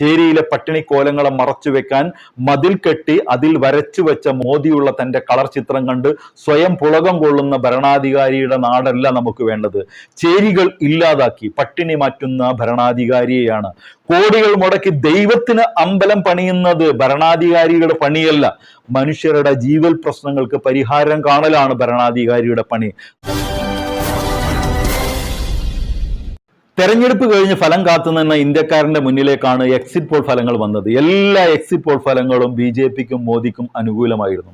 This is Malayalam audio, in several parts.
ചേരിയിലെ പട്ടിണിക്കോലങ്ങളെ മറച്ചു വെക്കാൻ മതിൽ കെട്ടി അതിൽ വരച്ചു വെച്ച മോദിയുള്ള തന്റെ കളർ ചിത്രം കണ്ട് സ്വയം പുളകം കൊള്ളുന്ന ഭരണാധികാരിയുടെ നാടല്ല നമുക്ക് വേണ്ടത്. ചേരികൾ ഇല്ലാതാക്കി പട്ടിണി മാറ്റുന്ന ഭരണാധികാരിയെയാണ്. കോടികൾ മുടക്കി ദൈവത്തിന് അമ്പലം പണിയുന്നത് ഭരണാധികാരിയുടെ പണിയല്ല. മനുഷ്യരുടെ ജീവൽ പ്രശ്നങ്ങൾക്ക് പരിഹാരം കാണലാണ് ഭരണാധികാരിയുടെ പണി. തെരഞ്ഞെടുപ്പ് കഴിഞ്ഞ് ഫലം കാത്തുനിന്ന ഇന്ത്യക്കാരന്റെ മുന്നിലേക്കാണ് എക്സിറ്റ് പോൾ ഫലങ്ങൾ വന്നത്. എല്ലാ എക്സിറ്റ് പോൾ ഫലങ്ങളും ബി ജെ പിക്കും മോദിക്കും അനുകൂലമായിരുന്നു.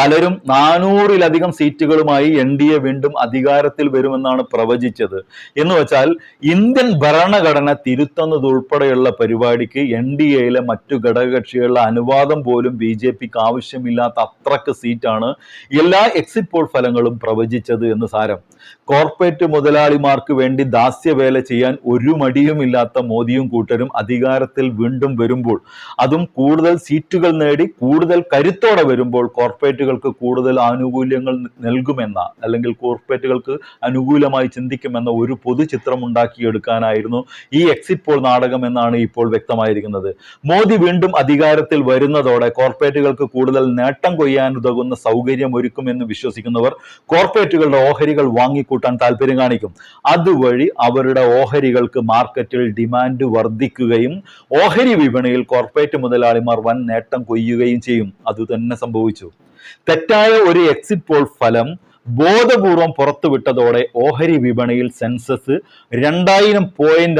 പലരും നാനൂറിലധികം സീറ്റുകളുമായി എൻ ഡി എ വീണ്ടും അധികാരത്തിൽ വരുമെന്നാണ് പ്രവചിച്ചത്. എന്ന് വെച്ചാൽ ഇന്ത്യൻ ഭരണഘടന തിരുത്തുന്നതുൾപ്പെടെയുള്ള പരിപാടിക്ക് എൻ ഡി എയിലെ മറ്റു ഘടകകക്ഷികളുടെ അനുവാദം പോലും ബി ജെ പിക്ക് ആവശ്യമില്ലാത്ത അത്രയ്ക്ക് സീറ്റാണ് എല്ലാ എക്സിറ്റ് പോൾ ഫലങ്ങളും പ്രവചിച്ചത് എന്ന് സാരം. കോർപ്പറേറ്റ് മുതലാളിമാർക്ക് വേണ്ടി ദാസ്യവേല ചെയ്യാൻ ഒരു മടിയുമില്ലാത്ത മോദിയും കൂട്ടരും അധികാരത്തിൽ വീണ്ടും വരുമ്പോൾ അതും കൂടുതൽ സീറ്റുകൾ നേടി കൂടുതൽ കരുത്തോടെ വരുമ്പോൾ കോർപ്പറേറ്റുകൾക്ക് കൂടുതൽ ആനുകൂല്യങ്ങൾ നൽകുമെന്ന അല്ലെങ്കിൽ കോർപ്പറേറ്റുകൾക്ക് അനുകൂലമായി ചിന്തിക്കുമെന്ന ഒരു പൊതു പൊതുചിത്രം ഉണ്ടാക്കിയെടുക്കാനായിരുന്നു ഈ എക്സിറ്റ് പോൾ നാടകം എന്നാണ് ഇപ്പോൾ വ്യക്തമായിരിക്കുന്നത്. മോദി വീണ്ടും അധികാരത്തിൽ വരുന്നതോടെ കോർപ്പറേറ്റുകൾക്ക് കൂടുതൽ നേട്ടം കൊയ്യാൻ ഉതകുന്ന സൗകര്യം ഒരുക്കുമെന്ന് വിശ്വസിക്കുന്നവർ കോർപ്പറേറ്റുകളുടെ ഓഹരികൾ വാങ്ങിക്കൂട്ടാൻ താല്പര്യം കാണിക്കും. അതുവഴി അവരുടെ ഓഹരികൾക്ക് മാർക്കറ്റിൽ ഡിമാൻഡ് വർദ്ധിക്കുകയും ഓഹരി വിപണിയിൽ കോർപ്പറേറ്റ് മുതലാളിമാർ വൻ നേട്ടം കൊയ്യുകയും ചെയ്യും. അതുതന്നെ സംഭവിച്ചു. തെറ്റായ ഒരു എക്സിറ്റ് പോൾ ഫലം ബോധപൂർവം പുറത്തുവിട്ടതോടെ ഓഹരി വിപണിയിൽ സെൻസസ് രണ്ടായിരം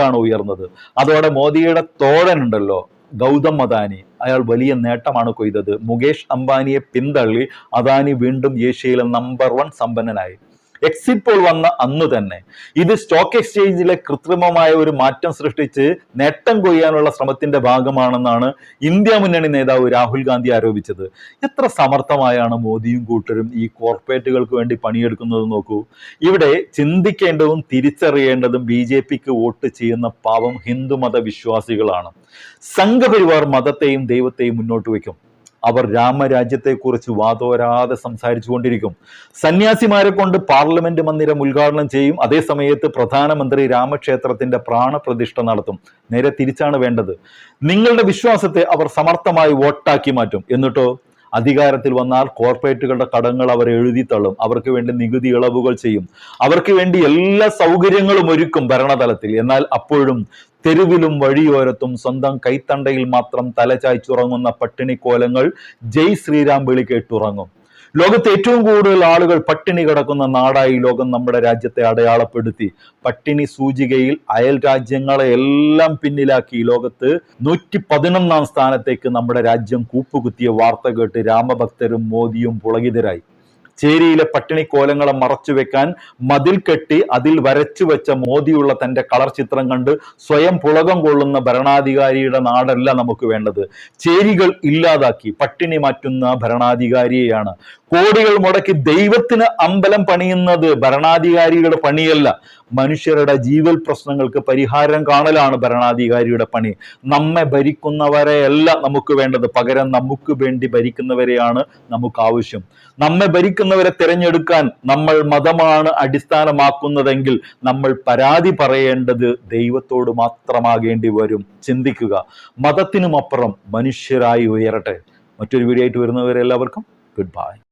ആണ് ഉയർന്നത്. അതോടെ മോദിയുടെ തോഴനുണ്ടല്ലോ ഗൗതം അദാനി. അയാൾ വലിയ നേട്ടമാണ് കൊയ്തത്. മുകേഷ് അംബാനിയെ പിന്തള്ളി അദാനി വീണ്ടും ഏഷ്യയിലെ നമ്പർ വൺ സമ്പന്നനായി. എക്സിറ്റ് പോൾ വന്ന അന്ന് തന്നെ. ഇത് സ്റ്റോക്ക് എക്സ്ചേഞ്ചിലെ കൃത്രിമമായ ഒരു മാറ്റം സൃഷ്ടിച്ച് നേട്ടം കൊയ്യാനുള്ള ശ്രമത്തിന്റെ ഭാഗമാണെന്നാണ് ഇന്ത്യ മുന്നണി നേതാവ് രാഹുൽ ഗാന്ധി ആരോപിച്ചത്. എത്ര സമർത്ഥമായാണ് മോദിയും കൂട്ടരും ഈ കോർപ്പറേറ്റുകൾക്ക് വേണ്ടി പണിയെടുക്കുന്നത് നോക്കൂ. ഇവിടെ ചിന്തിക്കേണ്ടതും തിരിച്ചറിയേണ്ടതും ബി ജെ പിക്ക് വോട്ട് ചെയ്യുന്ന പാവം ഹിന്ദുമത വിശ്വാസികളാണ് സംഘപരിവാർ മതത്തെയും ദൈവത്തെയും മുന്നോട്ട് വയ്ക്കും. അവർ രാമരാജ്യത്തെക്കുറിച്ച് വാതോരാതെ സംസാരിച്ചുകൊണ്ടിരിക്കും. സന്യാസിമാരെ കൊണ്ട് പാർലമെന്റ് മന്ദിരം ഉദ്ഘാടനം ചെയ്യും. അതേസമയത്ത് പ്രധാനമന്ത്രി രാമക്ഷേത്രത്തിന്റെ പ്രാണപ്രതിഷ്ഠ നടത്തും. നേരെ തിരിച്ചാണ് വേണ്ടത്. നിങ്ങളുടെ വിശ്വാസത്തെ അവർ സമർത്ഥമായി വോട്ടാക്കി മാറ്റും. എന്നിട്ടോ? അധികാരത്തിൽ വന്നാൽ കോർപ്പറേറ്റുകളുടെ കടങ്ങൾ അവർ എഴുതി തള്ളും. അവർക്ക് വേണ്ടി നികുതി ഇളവുകൾ ചെയ്യും. അവർക്ക് വേണ്ടി എല്ലാ സൗകര്യങ്ങളും ഒരുക്കും ഭരണതലത്തിൽ. എന്നാൽ അപ്പോഴും തെരുവിലും വഴിയോരത്തും സ്വന്തം കൈത്തണ്ടയിൽ മാത്രം തലചായ്ച്ചുറങ്ങുന്ന പട്ടിണിക്കോലങ്ങൾ ജയ് ശ്രീരാം വിളി കേട്ടുറങ്ങും. ലോകത്ത് ഏറ്റവും കൂടുതൽ ആളുകൾ പട്ടിണി കിടക്കുന്ന നാടായി ലോകം നമ്മുടെ രാജ്യത്തെ അടയാളപ്പെടുത്തി. പട്ടിണി സൂചികയിൽ അയൽ രാജ്യങ്ങളെ എല്ലാം പിന്നിലാക്കി ലോകത്ത് നൂറ്റി പതിനൊന്നാം സ്ഥാനത്തേക്ക് നമ്മുടെ രാജ്യം കൂപ്പുകുത്തിയ വാർത്ത കേട്ട് രാമഭക്തരും മോദിയും പുളകിതരായി. ചേരിയിലെ പട്ടിണിക്കോലങ്ങളെ മറച്ചു വെക്കാൻ മതിൽ കെട്ടി അതിൽ വരച്ചു വെച്ച മോദിയുള്ള തന്റെ കളർ ചിത്രം കണ്ട് സ്വയം പുളകം കൊള്ളുന്ന ഭരണാധികാരിയുടെ നാടല്ല നമുക്ക് വേണ്ടത്. ചേരികൾ ഇല്ലാതാക്കി പട്ടിണി മാറ്റുന്ന ഭരണാധികാരിയെയാണ്. കോടികൾ മുടക്കി ദൈവത്തിന് അമ്പലം പണിയുന്നത് ഭരണാധികാരികളുടെ പണിയല്ല. മനുഷ്യരുടെ ജീവൽ പ്രശ്നങ്ങൾക്ക് പരിഹാരം കാണലാണ് ഭരണാധികാരിയുടെ പണി. നമ്മെ ഭരിക്കുന്നവരെയല്ല നമുക്ക് വേണ്ടത്. പകരം നമുക്ക് വേണ്ടി ഭരിക്കുന്നവരെയാണ് നമുക്ക് ആവശ്യം. നമ്മെ ഭരിക്കുന്നവരെ തിരഞ്ഞെടുക്കാൻ നമ്മൾ മതമാണ് അടിസ്ഥാനമാക്കുന്നതെങ്കിൽ നമ്മൾ പരാതി പറയേണ്ടത് ദൈവത്തോട് മാത്രമാകേണ്ടി വരും. ചിന്തിക്കുക. മതത്തിനുമപ്പുറം മനുഷ്യരായി ഉയരട്ടെ. മറ്റൊരു വീഡിയോ ആയിട്ട് വരുന്നവരെല്ലാവർക്കും ഗുഡ് ബൈ.